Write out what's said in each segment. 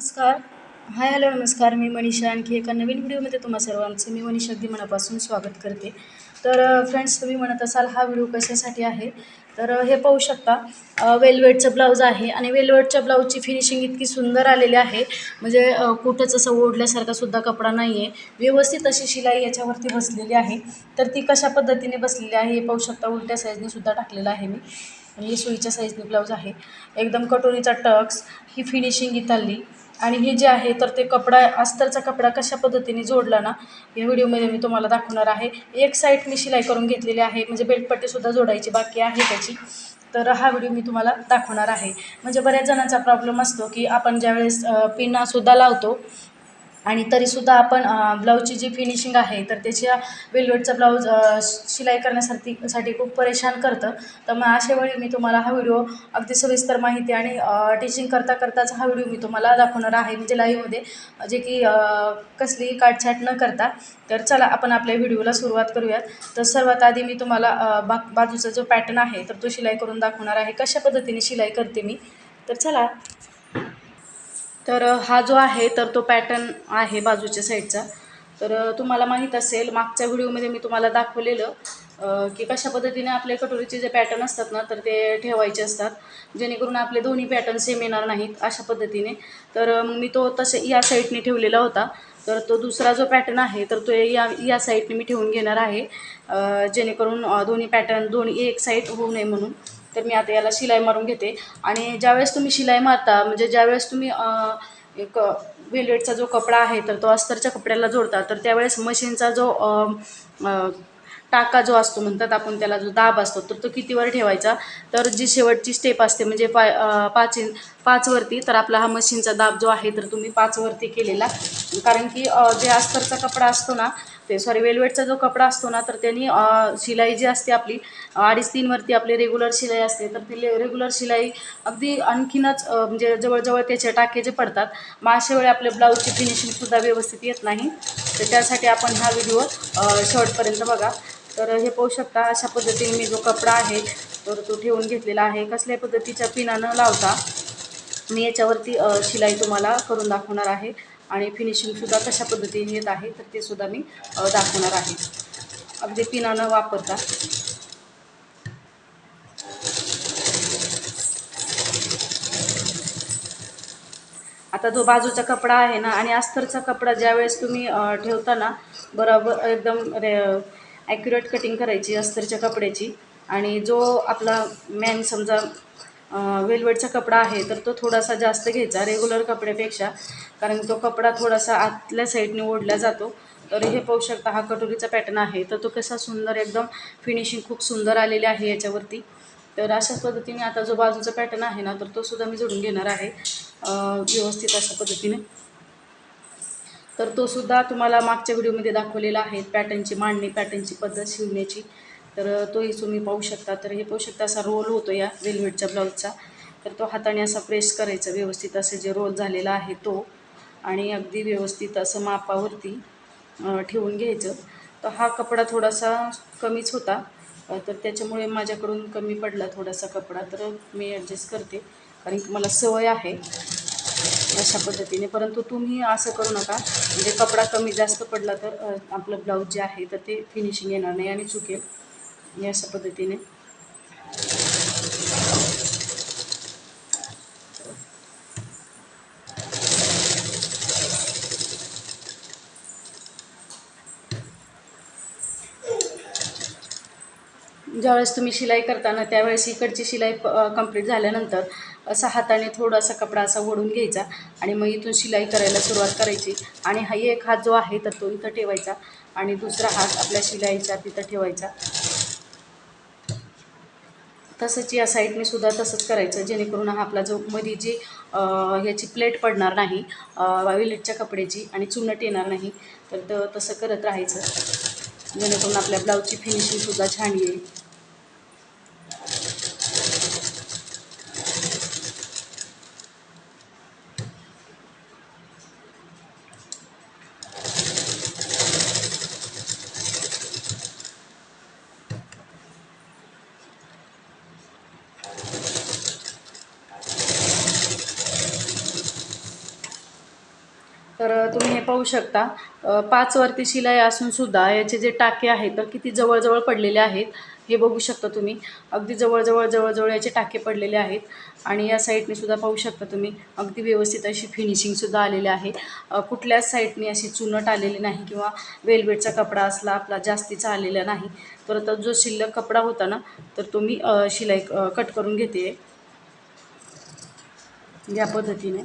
नमस्कार. Hi hello नमस्कार. मी मनीषा आणखी एका नवीन व्हिडिओमध्ये तुम्हा सर्वांचं मी मनीषा अगदी मनापासून स्वागत करते. तर फ्रेंड्स तुम्ही म्हणत असाल हा व्हिडिओ कशासाठी आहे? तर हे पाहू शकता वेलवेटचं ब्लाऊज आहे आणि वेलवेटच्या ब्लाऊजची फिनिशिंग इतकी सुंदर आलेली आहे. म्हणजे कुठंच असं ओढल्यासारखा सुद्धा कपडा नाही आहे व्यवस्थित अशी शिलाई याच्यावरती बसलेली आहे. तर ती कशा पद्धतीने बसलेली आहे हे पाहू शकता. उलट्या साईजने सुद्धा टाकलेलं आहे मी. आणि हे सुईच्या साईजने ब्लाऊज आहे. एकदम कटोरीचा टक्स. ही फिनिशिंग इथाली आणि हे जे आहे तर ते कपडा अस्तरचा कपडा कशा पद्धतीने जोडला ना या व्हिडिओमध्ये मी तुम्हाला दाखवणार आहे. एक साईड मी शिलाई करून घेतलेली आहे म्हणजे बेल्टपट्टीसुद्धा जोडायची बाकी आहे त्याची. तर हा व्हिडिओ मी तुम्हाला दाखवणार आहे. म्हणजे बऱ्याच जणांचा प्रॉब्लेम असतो की आपण ज्यावेळेस अ, पिनासुद्धा लावतो आणि तरीसुद्धा आपण ब्लाऊजची जी फिनिशिंग आहे तर त्याच्या वेलवेटचा ब्लाऊज शिलाई करण्यासाठी साठी खूप परेशान करतं. तर मग अशा वेळी मी तुम्हाला हा व्हिडिओ अगदी सविस्तर माहिती आणि टीचिंग करता करताच हा व्हिडिओ मी तुम्हाला दाखवणार आहे म्हणजे लाईव्हमध्ये जे की कसलीही काटछाट न करता. तर चला आपण आपल्या व्हिडिओला सुरुवात करूयात. तर सर्वात आधी मी तुम्हाला बा बाजूचा जो पॅटर्न आहे तर तो शिलाई करून दाखवणार आहे. कशा पद्धतीने शिलाई करते मी? तर चला. तर हा जो आहे तर तो पॅटर्न आहे बाजूच्या साईडचा तर तुम्हाला माहीत असेल मागच्या व्हिडिओमध्ये मी तुम्हाला दाखवलेलं की कशा पद्धतीने आपले कटोरीचे जे पॅटर्न असतात ना तर ते ठेवायचे असतात. जेणेकरून आपले दोन्ही पॅटर्न सेम येणार नाहीत अशा पद्धतीने. तर मग मी तो तसे या साईडने ठेवलेला होता. तर तो दुसरा जो पॅटर्न आहे तर तो या या साईडने मी ठेवून घेणार आहे. जेणेकरून दोन्ही पॅटर्न दोन्ही एक साईड होऊ नये म्हणून. तर मी आता याला शिलाई मारून घेते. आणि ज्यावेळेस तुम्ही शिलाई मारता म्हणजे ज्यावेळेस तुम्ही एक वेलवेटचा जो कपडा आहे तर तो अस्तरच्या कपड्याला जोडता तर त्यावेळेस मशीनचा जो टाका जो असतो म्हणतात आपण त्याला जो दाब असतो तर तो कितीवर ठेवायचा? तर जी शेवटची स्टेप असते म्हणजे पा पाच पाचवरती तर आपला हा मशीनचा दाब जो आहे तर तुम्ही पाचवरती केलेला. कारण की जे अस्तरचा कपडा असतो ना ते सॉरी वेलवेटचा जो कपडा असतो ना तर त्यांनी शिलाई जी असते आपली अडीच तीनवरती आपली रेग्युलर शिलाई असते. तर ती रेग्युलर शिलाई अगदी आणखीनच म्हणजे जवळजवळ त्याचे टाके जे पडतात मग अशा वेळी आपल्या ब्लाऊजची फिनिशिंगसुद्धा व्यवस्थित येत नाही. तर त्यासाठी आपण हा व्हिडिओ शॉर्टपर्यंत बघा. तर हे पाहू शकता अशा पद्धतीने मी जो कपडा आहे तर तो ठेवून घेतलेला आहे. कसल्या पद्धतीच्या पिना न लावता मी याच्यावरती शिलाई तुम्हाला करून दाखवणार आहे. आणि फिनिशिंगसुद्धा कशा पद्धतीने येत आहे तर ते सुद्धा मी दाखवणार आहे. अगदी पिना न वापरता. आता जो बाजूचा कपडा आहे ना आणि अस्तरचा कपडा ज्यावेळेस तुम्ही ठेवताना ठेवता ना बरोबर एकदम रे ॲक्युरेट कटिंग करायची अस्तरच्या कपड्याची आणि जो आपला मॅन समजा वेलवेटचा कपडा आहे तर तो थोडासा जास्त घ्यायचा रेग्युलर कपड्यापेक्षा. कारण तो कपडा थोडासा आतल्या साईडने ओढला जातो. तर हे पाहू शकता हा कटोरीचा पॅटर्न आहे. तर तो कसा सुंदर एकदम फिनिशिंग खूप सुंदर आलेली आहे याच्यावरती. तर अशाच पद्धतीने आता जो बाजूचा पॅटर्न आहे ना तर तो सुद्धा मी जोडून घेणार आहे. व्यवस्थित अशा पद्धतीने. तर तो सुद्धा तुम्हाला मागच्या व्हिडिओमध्ये दाखवलेला आहे पॅटर्नची मांडणी पॅटर्नची पद्धत शिवण्याची. तर तोही तुम्ही पाहू शकता. तर हे पाहू शकता असा रोल होतो या वेलवेटच्या ब्लाऊजचा तर तो हाताने असा प्रेस करायचा. व्यवस्थित असे जे रोल झालेला आहे तो. आणि अगदी व्यवस्थित असं मापावरती ठेवून घ्यायचं. तर हा कपडा थोडासा कमीच होता. तर त्याच्यामुळे माझ्याकडून कमी पडला थोडासा कपडा. तर मी ॲडजस्ट करते. कारण की मला सवय आहे अशा पद्धतीने. परंतु तुम्ही असं करू नका. म्हणजे कपडा कमी जास्त पडला तर आपलं ब्लाऊज जे आहे तर ते फिनिशिंग येणार नाही आणि चुकेल. हे अशा पद्धतीने. ज्यावेळेस तुम्ही शिलाई करताना त्यावेळेस इकडची शिलाई कंप्लीट झाल्यानंतर असा हाताने थोडासा कपडा असा ओढून घ्यायचा आणि मग इथून शिलाई करायला सुरुवात करायची. आणि हा एक हात जो आहे तर तो इथं ठेवायचा आणि दुसरा हात आपल्या शिलाईच्या तिथं ठेवायचा. तसंच या साईडने सुद्धा तसंच करायचं जेणेकरून हा आपला जो मध्ये जी ह्याची प्लेट पडणार नाही वाविलेटच्या कपड्याची आणि चुनट येणार नाही तर तसं करत राहायचं. जेणेकरून आपल्या ब्लाऊजची फिनिशिंगसुद्धा छान येईल. पाहू शकता. पाचवरती शिलाई असूनसुद्धा याचे जे टाके आहेत तर किती जवळजवळ पडलेले आहेत हे बघू शकता तुम्ही. अगदी जवळजवळ जवळजवळ याचे टाके पडलेले आहेत. आणि या साईडने सुद्धा पाहू शकता तुम्ही अगदी व्यवस्थित अशी फिनिशिंगसुद्धा आलेली आहे. कुठल्याच साईडने अशी चुनट आलेली नाही किंवा वेलवेटचा कपडा असला आपला जास्तीचा आलेला नाही. तर आता जो शिल्लक कपडा होता ना तर तो मी शिलाई कट करून घेते. या पद्धतीने.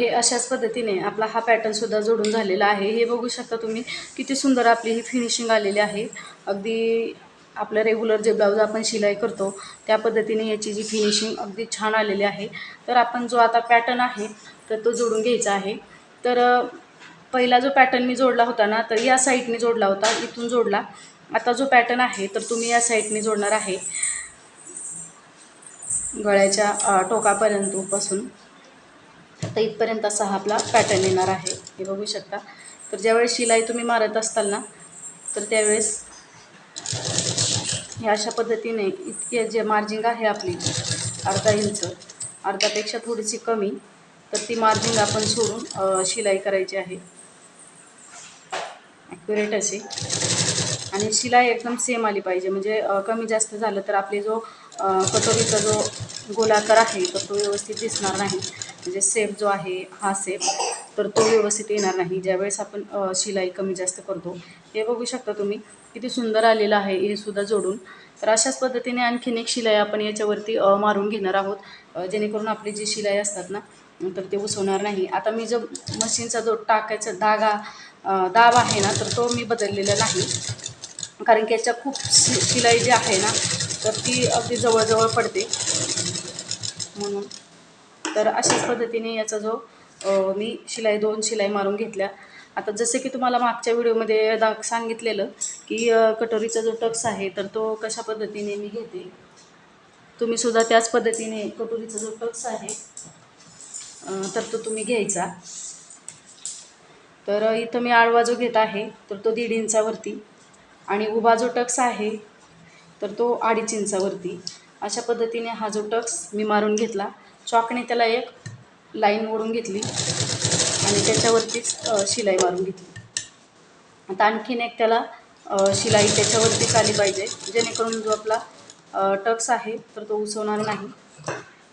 हे अशाच पद्धतीने आपला हा पॅटर्नसुद्धा जोडून झालेला आहे. हे बघू शकता तुम्ही किती सुंदर आपली ही फिनिशिंग आलेली आहे. अगदी आपलं रेग्युलर जे ब्लाऊज आपण शिलाई करतो त्या पद्धतीने याची जी फिनिशिंग अगदी छान आलेली आहे. तर आपण जो आता पॅटर्न आहे तर तो जोडून घ्यायचा आहे. तर पहिला जो पॅटर्न मी जोडला होता ना तर या साईडने जोडला होता इथून जोडला. आता जो पॅटर्न आहे तर तुम्ही या साईडने जोडणार आहे. गळ्याच्या टोकापर्यंतपासून टोकापर्यंत पासून. आता इथपर्यंत असा हा आपला पॅटर्न येणार आहे. हे बघू शकता. तर ज्यावेळेस शिलाई तुम्ही मारत असताल ना तर त्यावेळेस हे अशा पद्धतीने इतके जे मार्जिंग आहे आपली अर्धा इंच अर्धापेक्षा थोडीशी कमी तर ती मार्जिंग आपण सोडून शिलाई करायची आहे. ॲक्युरेट अशी. आणि शिलाई एकदम सेम आली पाहिजे. म्हणजे कमी जास्त झालं तर आपले जो कटोरीचा जो गोलाकार आहे तर तो व्यवस्थित दिसणार नाही. म्हणजे सेप जो आहे हा सेप तर तो व्यवस्थित येणार नाही. ज्यावेळेस आपण शिलाई कमी जास्त करतो हे बघू शकता तुम्ही. किती सुंदर आलेलं आहे हे सुद्धा जोडून. तर अशाच पद्धतीने आणखीन एक शिलाई आपण याच्यावरती मारून घेणार आहोत. जेणेकरून आपली जी शिलाई असतात ना तर ते उसवणार नाही. आता मी जो मशीनचा जो टाकायचा धागा दाब आहे ना तर तो मी बदललेला नाही. कारण की याच्या खूप शि शिलाई जी आहे ना तर ती अगदी जवळजवळ पडते. म्हणून तर अशाच पद्धतीने याचा जो मी शिलाई दोन शिलाई मारून घेतल्या. आता जसे की तुम्हाला मागच्या व्हिडिओमध्ये दाख सांगितलेलं की कटोरीचा जो टक्स आहे तर तो कशा पद्धतीने मी घेते. तुम्ही सुद्धा त्याच पद्धतीने कटोरीचा जो टक्स आहे तर तो तुम्ही घ्यायचा. तर इथं मी आडवा जो घेत आहे तर तो दीड इंचावरती. आणि उभा जो टक्स आहे तर तो अडीच इंचावरती. अशा पद्धतीने हा जो टक्स मी मारून घेतला. चॉकने त्याला एक लाईन ओढून घेतली आणि त्याच्यावरतीच शिलाई मारून घेतली. आता आणखीन एक त्याला शिलाई त्याच्यावरतीच आली पाहिजे. जेणेकरून जो आपला टक्स आहे तर तो उसवणार नाही.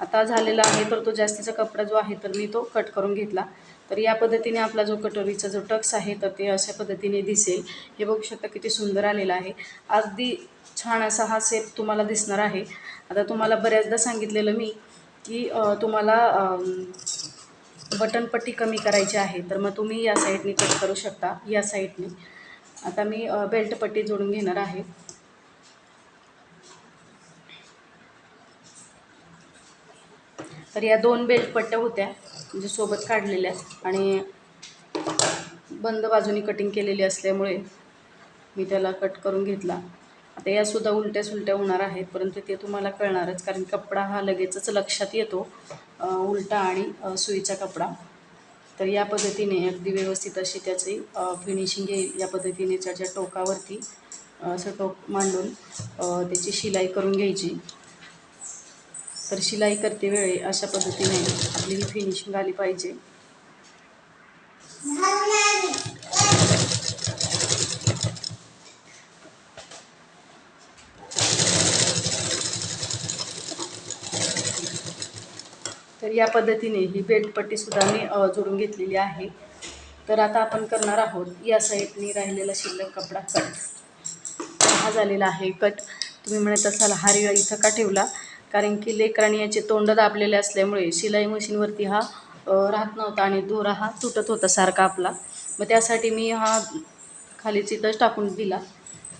आता झालेला आहे तर तो जास्तीचा कपडा जो आहे तर मी तो कट करून घेतला. तर या पद्धतीने आपला जो कटोरीचा जो टक्स आहे तर ते अशा पद्धतीने दिसेल. हे बघू शकता किती सुंदर आलेला आहे. अगदी छान असा हा सेप तुम्हाला दिसणार आहे. आता तुम्हाला बऱ्याचदा सांगितलेलं मी की तुम्हाला बटनपट्टी कमी करायची आहे तर मग तुम्ही या साईडने कट करू शकता या साईडने. आता मी बेल्टपट्टी जोडून घेणार आहे. तर या दोन बेल्टपट्ट्या होत्या म्हणजे सोबत काढलेल्या आणि बंद बाजूनी कटिंग केलेली असल्यामुळे मी त्याला कट करून घेतला. आता यासुद्धा उलट्या सुलट्या होणार आहेत परंतु ते तुम्हाला कळणारच कारण कपडा हा लगेचच लक्षात येतो उलटा आणि सुईचा कपडा. तर या पद्धतीने अगदी व्यवस्थित अशी त्याची फिनिशिंग येईल. या पद्धतीने त्याच्या टोकावरती असं टोक मांडून त्याची शिलाई करून घ्यायची. तर शिलाई करते वेळी अशा पद्धतीने आपली ही फिनिशिंग आली पाहिजे. तर या पद्धतीने ही बेल्टपट्टीसुद्धा मी जोडून घेतलेली आहे. तर आता आपण करणार आहोत या साईडनी राहिलेला शिल्लक कपडा. कट हा झालेला आहे कट. तुम्ही म्हणत असाल हा रिळा इथं का ठेवला? कारण की लेकरांनी याचे तोंड दाबलेले असल्यामुळे शिलाई मशीनवरती हा राहत नव्हता आणि दोरा हा तुटत होता सारखा आपला. मग त्यासाठी मी हा खाली चितच टाकून दिला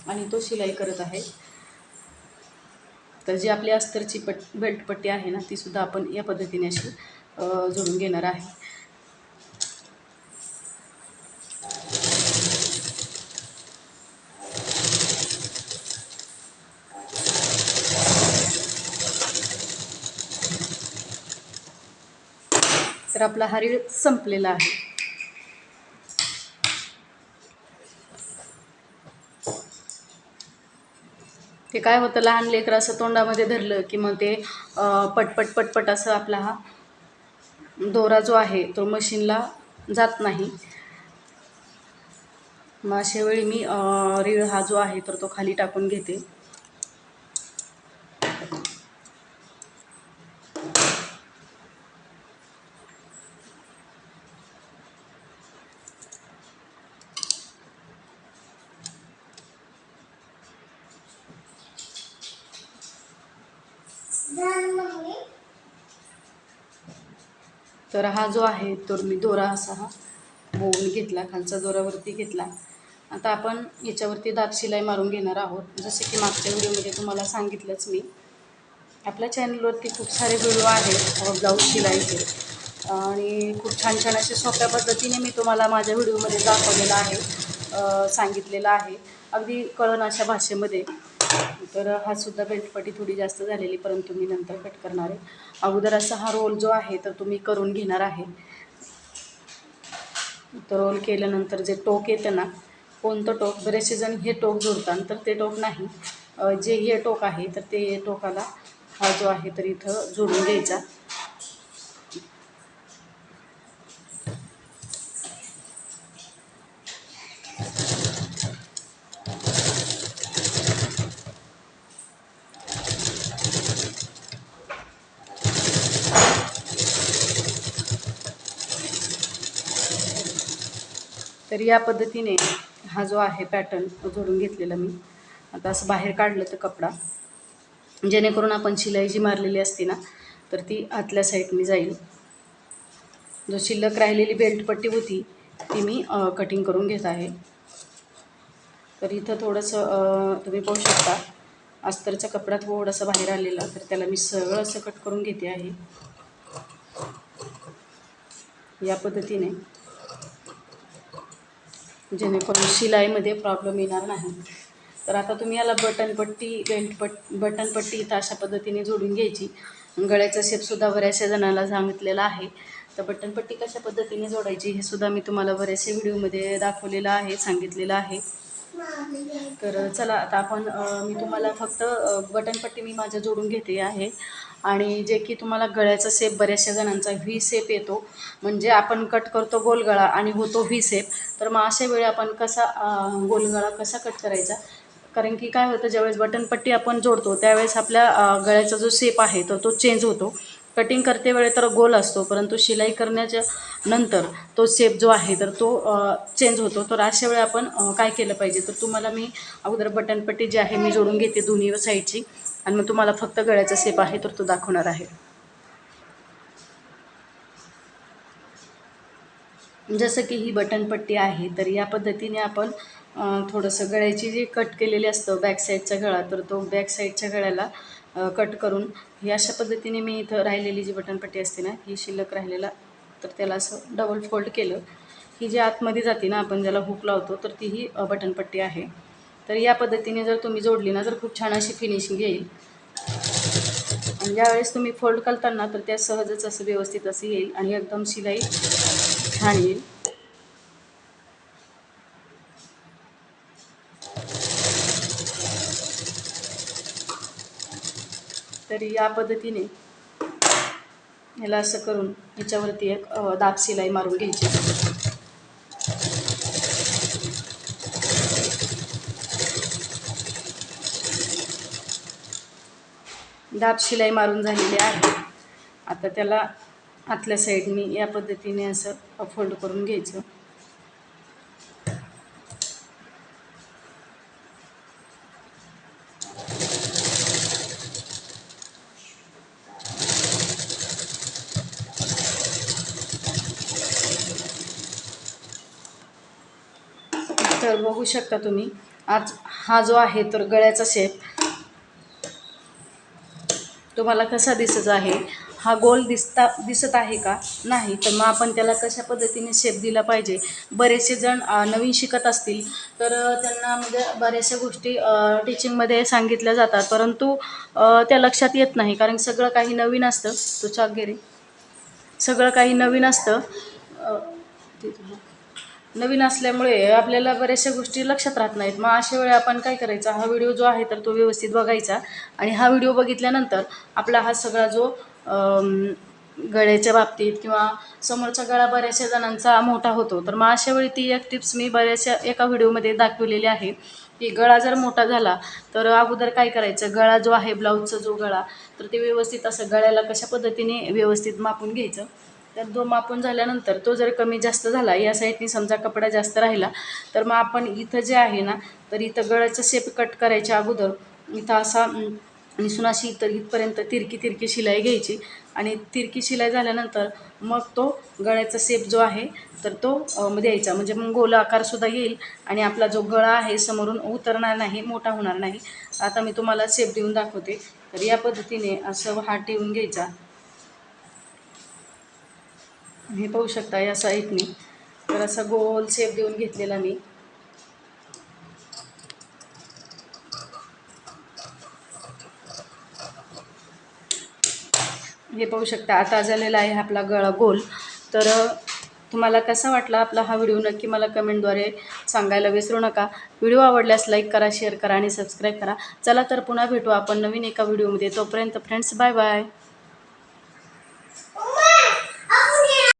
आणि तो शिलाई करत आहे. तर जी आपली अस्तरची पट बेल्टपट्टी आहे ना तीसुद्धा आपण या पद्धतीने अशी जोडून घेणार आहे. तर आपला हरिळ संपलेला आहे. ते काय होतं लहान लेकरं असं तोंडामध्ये धरलं की मग ते पटपट पटपट असं आपला हा दोरा जो आहे तो मशीनला जात नाही. मग अशावेळी मी रीळ हा जो आहे तर तो खाली टाकून घेते. तर हा जो आहे तर मी दोरा असा हा बोवून घेतला खालचा दोरावरती घेतला. आता आपण याच्यावरती दात शिलाई मारून घेणार आहोत. जसे की मागच्या व्हिडिओमध्ये तुम्हाला सांगितलंच मी. आपल्या चॅनलवरती खूप सारे व्हिडिओ आहेत ब्लाऊज शिलाईचे. आणि खूप छान छान असे सोप्या पद्धतीने मी तुम्हाला माझ्या व्हिडिओमध्ये दाखवलेलं आहे सांगितलेलं आहे. अगदी कळण अशा भाषेमध्ये. तर हा सुद्धा बेल्टपट्टी थोडी जास्त झालेली परंतु मी नंतर कट करणार आहे. अगोदर असा हा रोल जो आहे तर तुम्ही करून घेणार आहे. तर रोल केल्यानंतर जे टोक येतं ना कोणतं टोक? बरेचसे जण हे टोक जोडतात तर ते टोक नाही. जे हे टोक आहे तर ते टोकाला हा जो आहे तर इथं जोडून घ्यायचा. तर या पद्धतीने हा जो आहे पॅटर्न जोडून घेतलेला मी. आता असं बाहेर काढलं तर कपडा. जेणेकरून आपण शिलाई जी मारलेली असते ना तर ती आतल्या साईडने जाईल. जो शिल्लक राहिलेली बेल्टपट्टी होती ती मी कटिंग करून घेत आहे. तर इथं थोडंसं तुम्ही पाहू शकता अस्तरचा कपडा थोडासा बाहेर आलेला तर त्याला मी सगळं असं कट करून घेते आहे. या पद्धतीने. जेणेकरून शिलाईमध्ये प्रॉब्लेम येणार नाही. तर आता तुम्ही याला बटनपट्टी बेल्ट पट बटनपट्टी इथं अशा पद्धतीने जोडून घ्यायची. गळ्याचा शेपसुद्धा बऱ्याचशा जणांना सांगितलेला आहे. तर बटनपट्टी कशा पद्धतीने जोडायची हे सुद्धा मी तुम्हाला बऱ्याचशा व्हिडिओमध्ये दाखवलेलं आहे सांगितलेलं आहे. तर चला आता आपण मी तुम्हाला फक्त बटनपट्टी मी माझ्या जोडून घेते आहे. आणि जे की तुम्हाला गळ्याचा सेप बऱ्याचशा जणांचा व्ही सेप येतो. म्हणजे आपण कट करतो गोलगळा आणि होतो व्ही सेप तर मग अशा वेळी आपण कसा गोलगळा कसा कट करायचा? कारण की काय होतं ज्यावेळेस बटनपट्टी आपण जोडतो त्यावेळेस आपल्या गळ्याचा जो सेप आहे तर तो चेंज होतो. कटिंग करते वेळे तर गोल असतो परंतु शिलाई करण्याच्या नंतर तो सेप जो आहे तर तो चेंज होतो. तर अशा वेळी आपण काय केलं पाहिजे? तर तुम्हाला मी अगोदर बटनपट्टी जी आहे मी जोडून घेते दोन्ही साईडची आणि मग तुम्हाला फक्त गळ्याचा सेप आहे तर तो दाखवणार आहे. जसं की ही बटनपट्टी आहे तर या पद्धतीने आपण थोडंसं गळ्याची जी कट केलेली असतं बॅक साईडचा गळा तर तो बॅक साईडच्या गळ्याला कट करून ही अशा पद्धतीने मी इथं राहिलेली जी बटनपट्टी असते ना ही शिल्लक राहिलेला तर त्याला असं डबल फोल्ड केलं. ही जी आतमध्ये जाते ना आपण ज्याला हुक लावतो तर ती ही बटनपट्टी आहे. तर या पद्धतीने जर तुम्ही जोडली ना तर खूप छान अशी फिनिशिंग येईल. आणि ज्यावेळेस तुम्ही फोल्ड करताना तर त्या सहजच असं व्यवस्थित असं येईल आणि एकदम शिलाई छान येईल. तरी या पद्धतीने याला असं करून याच्यावरती एक दाब शिलाई मारून घ्यायची. दाब शिलाई मारून झालेली आहे. आता त्याला आतल्या साईडनी या पद्धतीने असं फोल्ड करून घ्यायचं. तर बघू शकता तुम्ही आज हा जो आहे तर गळ्याचा शेप तुम्हाला कसा दिसत आहे? हा गोल दिसता दिसत आहे का? नाही. तर मग आपण त्याला कशा पद्धतीने शेप दिला पाहिजे? बरेचसे जण नवीन शिकत असतील. तर त्यांना म्हणजे बऱ्याचशा गोष्टी टीचिंगमध्ये सांगितल्या जातात. परंतु त्या लक्षात येत नाही. कारण सगळं काही नवीन असतं. तो चाक सगळं काही नवीन असतं. ते तुला. नवीन असल्यामुळे आपल्याला बऱ्याचशा गोष्टी लक्षात राहत नाहीत. मग अशा वेळी आपण काय करायचा? हा व्हिडिओ जो आहे तर तो व्यवस्थित बघायचा आणि हा व्हिडिओ बघितल्यानंतर आपला हा सगळा जो गळ्याच्या बाबतीत किंवा समोरचा गळा बऱ्याचशा जणांचा मोठा होतो. तर मग अशा वेळी ती एक टिप्स मी बऱ्याचशा एका व्हिडिओमध्ये दाखवलेली आहे की गळा जर मोठा झाला तर अगोदर काय करायचं? गळा जो आहे ब्लाऊजचा जो गळा तर ते व्यवस्थित असं गळ्याला कशा पद्धतीने व्यवस्थित मापून घ्यायचं? त्यात दो मापून झाल्यानंतर तो जर कमी जास्त झाला या साईडनी समजा कपडा जास्त राहिला तर मग आपण इथं जे आहे ना तर इथं गळ्याचं शेप कट करायच्या अगोदर इथं असा निसून अशी इतर इथपर्यंत तिरकी तिरकी शिलाई घ्यायची आणि तिरकी शिलाई झाल्यानंतर मग तो गळ्याचा शेप जो आहे तर तो द्यायचा. म्हणजे मग गोल आकारसुद्धा येईल आणि आपला जो गळा आहे समोरून उतरणार नाही मोठा होणार नाही. आता मी तुम्हाला शेप देऊन दाखवते. तर या पद्धतीने असं हात ठेवून घ्यायचा. हे पाहू शकता या साईडने तर असा गोल शेप देऊन घेतलेला मी. हे पाहू शकता आता झालेला आहे आपला गळा गोल. तर तुम्हाला कसा वाटला आपला हा व्हिडिओ? नक्की मला कमेंटद्वारे सांगायला विसरू नका. व्हिडिओ आवडल्यास लाईक करा शेअर करा आणि सबस्क्राईब करा. चला तर पुन्हा भेटू आपण नवीन एका व्हिडिओमध्ये. तोपर्यंत फ्रेंड्स बाय बाय